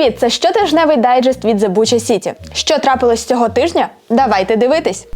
Привіт! Це щотижневий дайджест від The City. Що трапилось цього тижня? Давайте дивитись.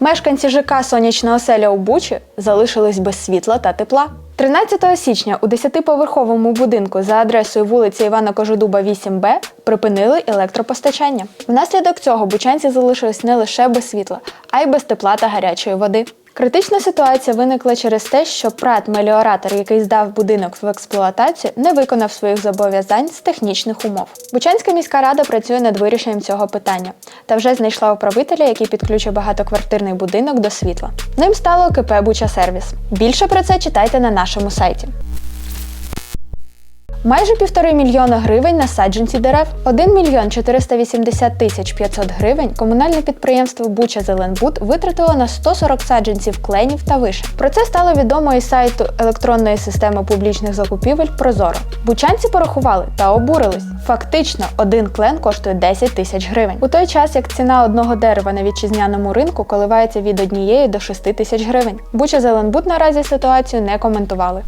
Мешканці ЖК Сонячна оселя у Бучі залишились без світла та тепла. 13 січня у 10-поверховому будинку за адресою вулиця Івана Кожедуба, 8Б припинили електропостачання. Внаслідок цього бучанці залишились не лише без світла, а й без тепла та гарячої води. Критична ситуація виникла через те, що прат меліоратор, який здав будинок в експлуатацію, не виконав своїх зобов'язань з технічних умов. Бучанська міська рада працює над вирішенням цього питання та вже знайшла управителя, який підключив багатоквартирний будинок до світла. Ним стало КП Буча Сервіс. Більше про це читайте на нашому сайті. Майже півтори мільйона гривень на саджанці дерев, 1 мільйон 480 тисяч 500 гривень комунальне підприємство Буча Зеленбуд витратило на 140 саджанців кленів та вишень. Про це стало відомо із сайту електронної системи публічних закупівель Прозоро. Бучанці порахували та обурились. Фактично, один клен коштує 10 тисяч гривень. У той час як ціна одного дерева на вітчизняному ринку коливається від однієї до 6 тисяч гривень. Буча Зеленбуд наразі ситуацію не коментували.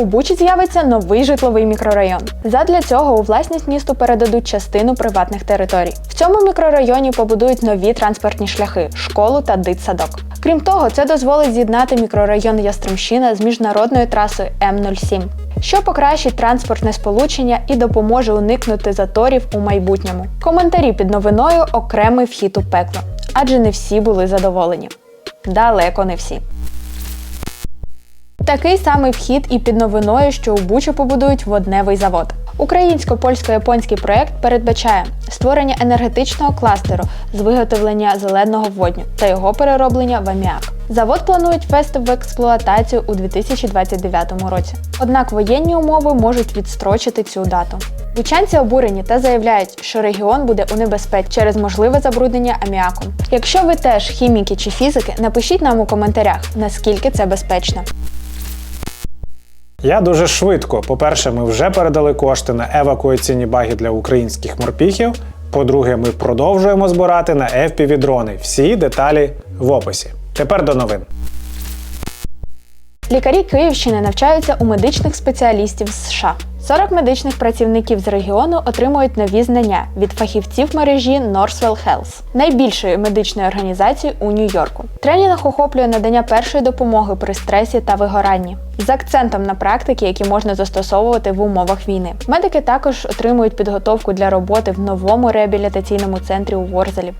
У Бучі з'явиться новий житловий мікрорайон. Задля цього у власність місту передадуть частину приватних територій. В цьому мікрорайоні побудують нові транспортні шляхи, школу та дитсадок. Крім того, це дозволить з'єднати мікрорайон Ястремщина з міжнародною трасою М07, що покращить транспортне сполучення і допоможе уникнути заторів у майбутньому. Коментарі під новиною окремий вхід у пекло, адже не всі були задоволені. Далеко не всі. Такий самий вхід і під новиною, що у Бучу побудують водневий завод. Українсько-польсько-японський проект передбачає створення енергетичного кластеру з виготовлення зеленого водню та його перероблення в аміак. Завод планують ввести в експлуатацію у 2029 році. Однак воєнні умови можуть відстрочити цю дату. Бучанці обурені та заявляють, що регіон буде у небезпеці через можливе забруднення аміаком. Якщо ви теж хіміки чи фізики, напишіть нам у коментарях, наскільки це безпечно. Я дуже швидко. По-перше, ми вже передали кошти на евакуаційні баги для українських морпіхів. По-друге, ми продовжуємо збирати на fpv дрони. Всі деталі в описі. Тепер до новин. Лікарі Київщини навчаються у медичних спеціалістів США. 40 медичних працівників з регіону отримують нові знання від фахівців мережі Northwell Health, найбільшої медичної організації у Нью-Йорку. Тренінг охоплює надання першої допомоги при стресі та вигоранні з акцентом на практики, які можна застосовувати в умовах війни. Медики також отримують підготовку для роботи в новому реабілітаційному центрі у Ворзелі.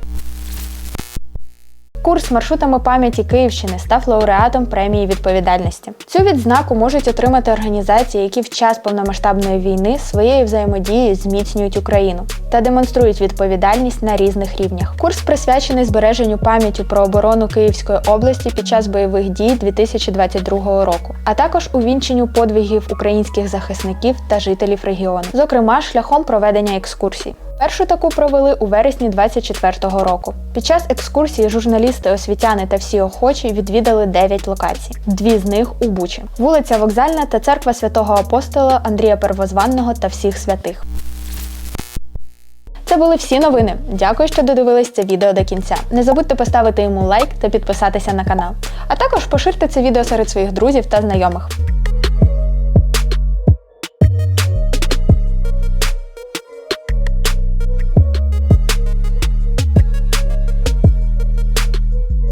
Курс маршрутами пам'яті Київщини став лауреатом премії відповідальності. Цю відзнаку можуть отримати організації, які в час повномасштабної війни своєю взаємодією зміцнюють Україну та демонструють відповідальність на різних рівнях. Курс присвячений збереженню пам'яті про оборону Київської області під час бойових дій 2022 року, а також увінченню подвигів українських захисників та жителів регіону, зокрема шляхом проведення екскурсій. Першу таку провели у вересні 24-го року. Під час екскурсії журналісти, освітяни та всі охочі відвідали 9 локацій. Дві з них у Бучі: вулиця Вокзальна та церква святого апостола Андрія Первозванного та всіх святих. Це були всі новини. Дякую, що додивились це відео до кінця. Не забудьте поставити йому лайк та підписатися на канал. А також поширте це відео серед своїх друзів та знайомих.